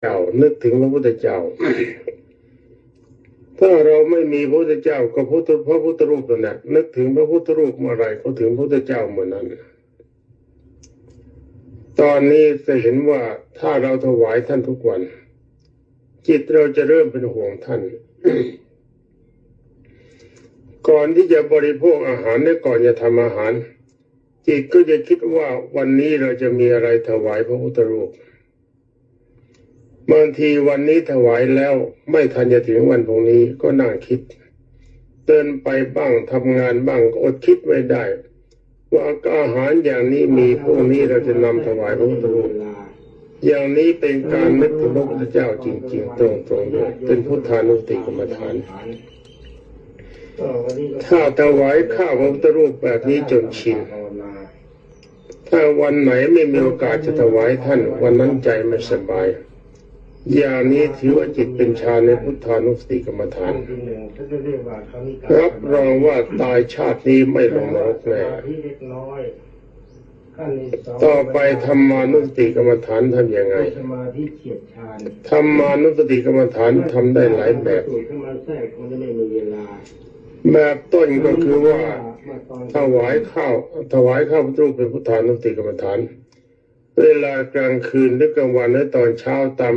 เจ้านึกถึงพระพุทธเจ้า ถ้าเราไม่มีพระพุทธเจ้าก็พุทธพระพุทธรูปนั่นแหละนึกถึงพระพุทธรูปเมื่อไรก็ถึงพระพุทธเจ้าเมื่อนั้นตอนนี้จะเห็นว่าถ้าเราถวายท่านทุกวัน จิตเราจะเริ่มเป็นห่วงท่าน ก่อนที่จะบริโภคอาหารและก่อนจะทำอาหาร จิตก็จะคิดว่าวันนี้เราจะมีอะไรถวายพระพุทธรูป บางทีวันนี้ถวายแล้วไม่ทันจะถึงวันพรุ่งนี้ก็นั่งคิด เดินไปบ้างทำงานบ้างอดคิดไม่ได้ ว่าอาหารอย่างนี้มีพรุ่งนี้เราจะนำถวายพระพุทธรูปอย่างนี้เป็นการนึกถึงพระพุทธเจ้าจริง ๆ ตรงๆด้วยเป็นพุทธานุสติกรรมฐานถ้าถวายข้าวพระพุทธรูปแบบนี้จนชินถ้าวันไหนไม่มีโอกาสจะถวายท่าน วันนั้นใจไม่สบาย ย่างนี้ถือว่าจิตเป็นฌานในพุทธานุสติกรรมฐาน รับรองว่าตายชาตินี้ไม่ลงนรกแน่ต่อไปธรรมานุสติกรรมฐานทำยังไงธรรมานุสติกรรมฐานทำได้หลายแบบแบบต้นก็คือว่าถวายข้าวถวายข้าวพระรูปเป็นพุทธานุสติกรรมฐาน เวลากลางคืนหรือกลางวันหรือตอนเช้าตาม